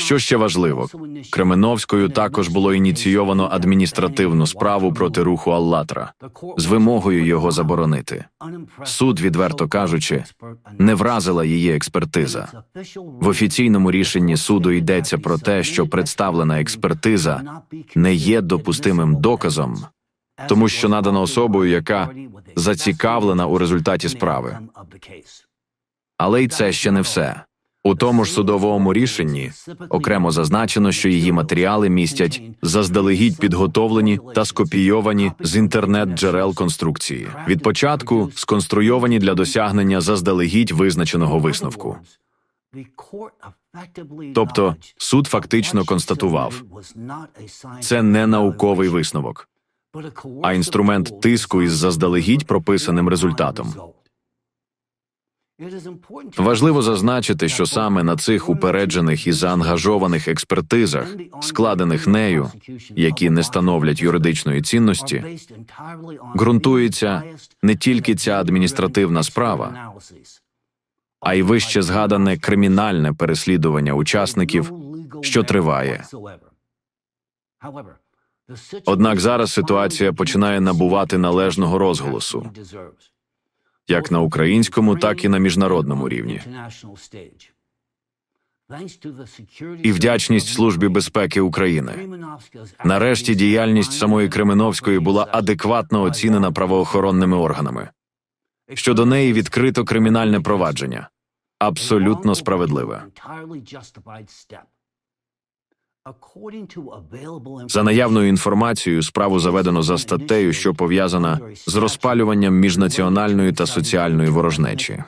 Що ще важливо, Кременовською також було ініційовано адміністративну справу проти руху Аллатра з вимогою його заборонити. Суд, відверто кажучи, не вразила її експертиза. В офіційному рішенні суду йдеться про те, що представлена експертиза не є допустимим доказом, тому що надана особою, яка зацікавлена у результаті справи. Але й це ще не все. У тому ж судовому рішенні окремо зазначено, що її матеріали містять заздалегідь підготовлені та скопійовані з інтернет-джерел конструкції. Від початку сконструйовані для досягнення заздалегідь визначеного висновку. Тобто суд фактично констатував, Це не науковий висновок, а інструмент тиску із заздалегідь прописаним результатом. Важливо зазначити, що саме на цих упереджених і заангажованих експертизах, складених нею, які не становлять юридичної цінності, ґрунтується не тільки ця адміністративна справа, а й вище згадане кримінальне переслідування учасників, що триває. Однак зараз ситуація починає набувати належного розголосу. Як на українському, так і на міжнародному рівні. І вдячність Службі безпеки України. Нарешті діяльність самої Кременовської була адекватно оцінена правоохоронними органами. Щодо неї відкрито кримінальне провадження. Абсолютно справедливе. За наявною інформацією, справу заведено за статтею, що пов'язана з розпалюванням міжнаціональної та соціальної ворожнечі.